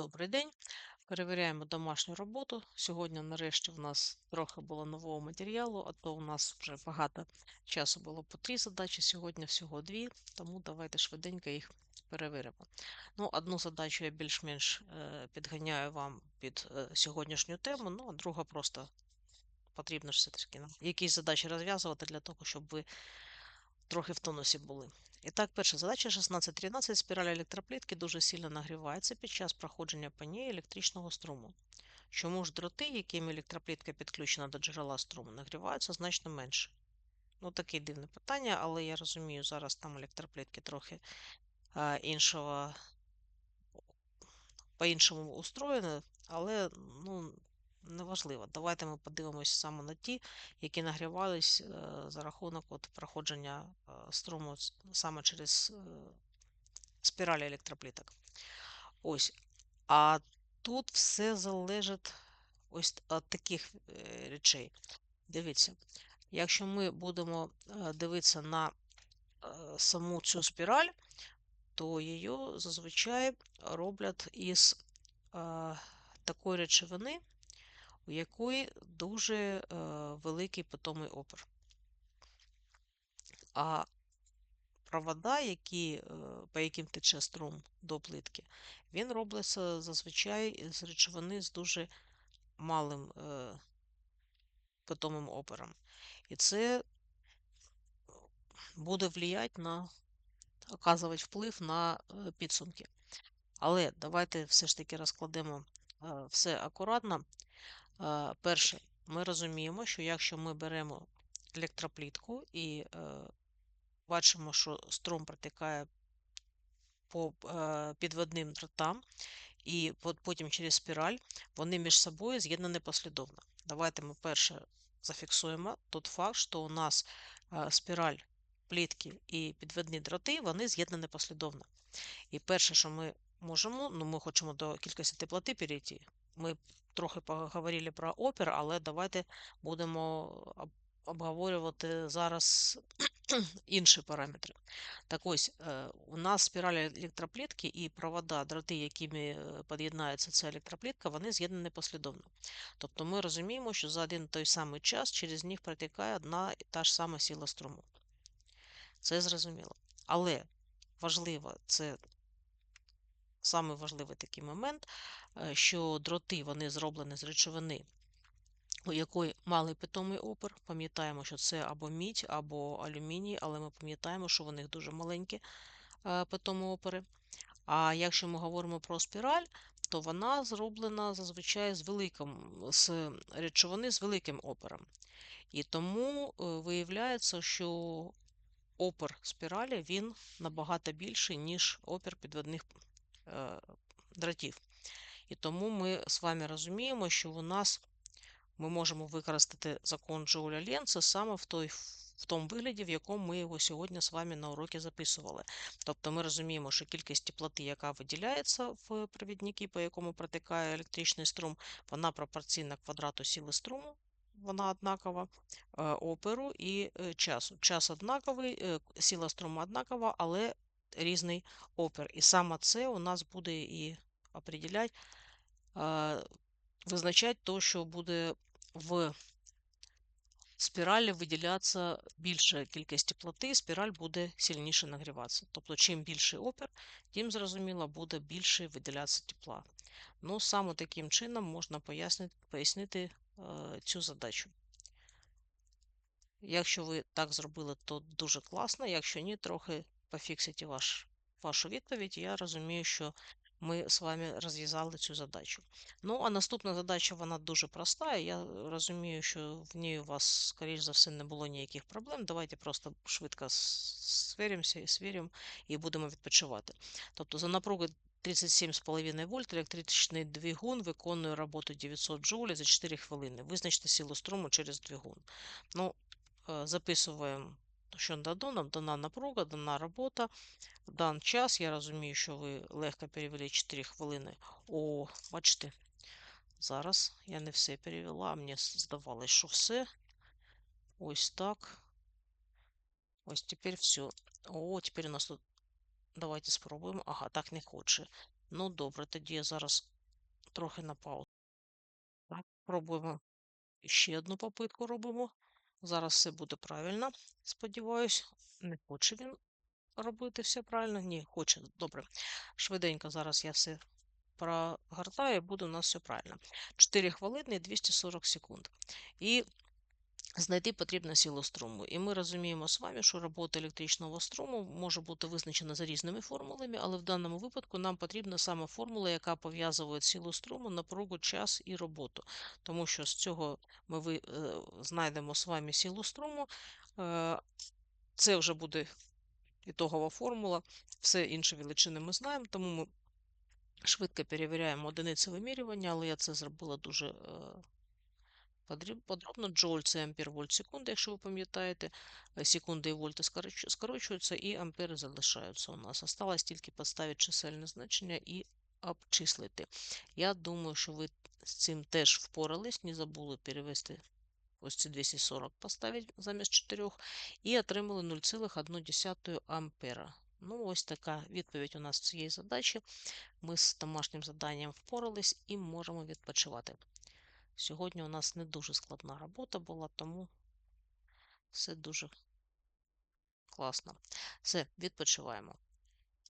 Добрий день. Перевіряємо домашню роботу. Сьогодні, нарешті, в нас трохи було нового матеріалу, а то у нас вже багато часу було по три задачі, сьогодні всього дві, тому давайте швиденько їх перевіримо. Ну, Одну задачу я більш-менш е, підганяю вам під е, сьогоднішню тему, ну а друга просто потрібно ж все-таки нам якісь задачі розв'язувати для того, щоб ви трохи в тонусі були. І так, перша задача 16.13. Спіраль електроплітки дуже сильно нагрівається під час проходження по ній електричного струму. Чому ж дроти, якими електроплітка підключена до джерела струму, нагріваються значно менше? Ну, таке дивне питання, але я розумію, зараз там електроплітки трохи а, іншого, по-іншому устроєні, але ну, неважливо. Давайте ми подивимося саме на ті, які нагрівались е, за рахунок от, проходження е, струму саме через е, спіралі електропліток. Ось. А тут все залежить ось від таких речей. Дивіться, якщо ми будемо дивитися на саму цю спіраль, то її зазвичай роблять із такої речовини, у якої дуже е, великий питомий опір. А провода, які, е, по яким тече струм до плитки, він робиться зазвичай з речовини з дуже малим е, питомим опором. І це буде впливати на, оказувати вплив на е, підсумки. Але давайте все ж таки розкладемо е, все акуратно. Перше, ми розуміємо, що якщо ми беремо електроплітку і е, бачимо, що струм протікає по е, підводним дротам, і потім через спіраль, вони між собою з'єднані послідовно. Давайте ми перше зафіксуємо тот факт, що у нас е, спіраль плітки і підводні дроти, вони з'єднані послідовно. І перше, що ми можемо, ну ми хочемо до кількості теплоти перейти, ми трохи поговорили про опір, але давайте будемо обговорювати зараз інші параметри. Так ось, е, у нас спіраль електроплітки і провода, дроти, якими е, під'єднається ця електроплітка, вони з'єднані послідовно. Тобто ми розуміємо, що за один той самий час через них протікає одна і та ж сама сила струму. Це зрозуміло. Але важливо, це Саме важливий такий момент, е, що дроти вони зроблені з речовини, у якої малий питомий опір. Пам'ятаємо, що це або мідь, або алюміній, але ми пам'ятаємо, що в них дуже маленькі е, питомі опори. А якщо ми говоримо про спіраль, то вона зроблена зазвичай з великим, з речовини з великим опором. І тому е, виявляється, що опір спіралі він набагато більший, ніж опір підводних дротів. І тому ми з вами розуміємо, що у нас ми можемо використати закон Джоуля Ленца саме в той, в тому вигляді, в якому ми його сьогодні з вами на уроці записували. Тобто ми розуміємо, що кількість теплоти, яка виділяється в провідники, по якому протикає електричний струм, вона пропорційна квадрату сили струму. Вона однакова е, оперу і е, часу. Час однаковий, сила струму однакова, але різний опір. І саме це у нас буде і определять, визначати то, що буде в спіралі виділятися більша кількість теплоти, спіраль буде сильніше нагріватися. Тобто, чим більший опір, тим, зрозуміло, буде більше виділятися тепла. Ну, саме таким чином можна пояснити, пояснити цю задачу. Якщо ви так зробили, то дуже класно, якщо ні, трохи пофіксити ваш, вашу відповідь, я розумію, що ми з вами розв'язали цю задачу. Ну, а наступна задача вона дуже проста. Я розумію, що в ній у вас, скоріш за все, не було ніяких проблем. Давайте просто швидко сверимося і свіримо і будемо відпочивати. Тобто, за напругою 37,5 вольт електричний двигун виконує роботу 900 джоулів за 4 хвилини. Визначте силу струму через двигун. Ну, е, Записуємо що дано, нам дана напруга, дана робота. Дан час, я розумію, що ви легко перевели 4 хвилини. О, бачите, зараз я не все перевела, мені здавалось, що все. Ось так. Ось тепер все. О, тепер у нас тут. Давайте спробуємо. Ага, так не хоче. Ну, добре, тоді я зараз трохи на паузу. Так, пробуємо ще одну попитку робимо. Зараз все буде правильно, сподіваюсь. Не хоче він робити все правильно. Ні, хоче. Добре. Швиденько зараз я все прогортаю буде у нас все правильно. 4 хвилини і 240 секунд. І знайти потрібно силу струму. І ми розуміємо з вами, що робота електричного струму може бути визначена за різними формулами, але в даному випадку нам потрібна саме формула, яка пов'язує силу струму, напругу, час і роботу. Тому що з цього ми е, знайдемо з вами силу струму. Е, це вже буде ітогова формула. Все інші величини ми знаємо, тому ми швидко перевіряємо одиниці вимірювання, але я це зробила дуже. Подробно джоуль це ампер вольт секунда, якщо ви пам'ятаєте, е, секунди і вольти скорочуються, і ампери залишаються у нас. Осталось тільки поставити чисельне значення і обчислити. Я думаю, що ви з цим теж впорались, не забули перевести ось ці 240 поставити замість 4 і отримали 0,1 ампера. Ну, ось така відповідь у нас цієї задачі. Ми з домашнім заданням впорались і можемо відпочивати. Сьогодні у нас не дуже складна робота була, тому все дуже класно. Все, відпочиваємо.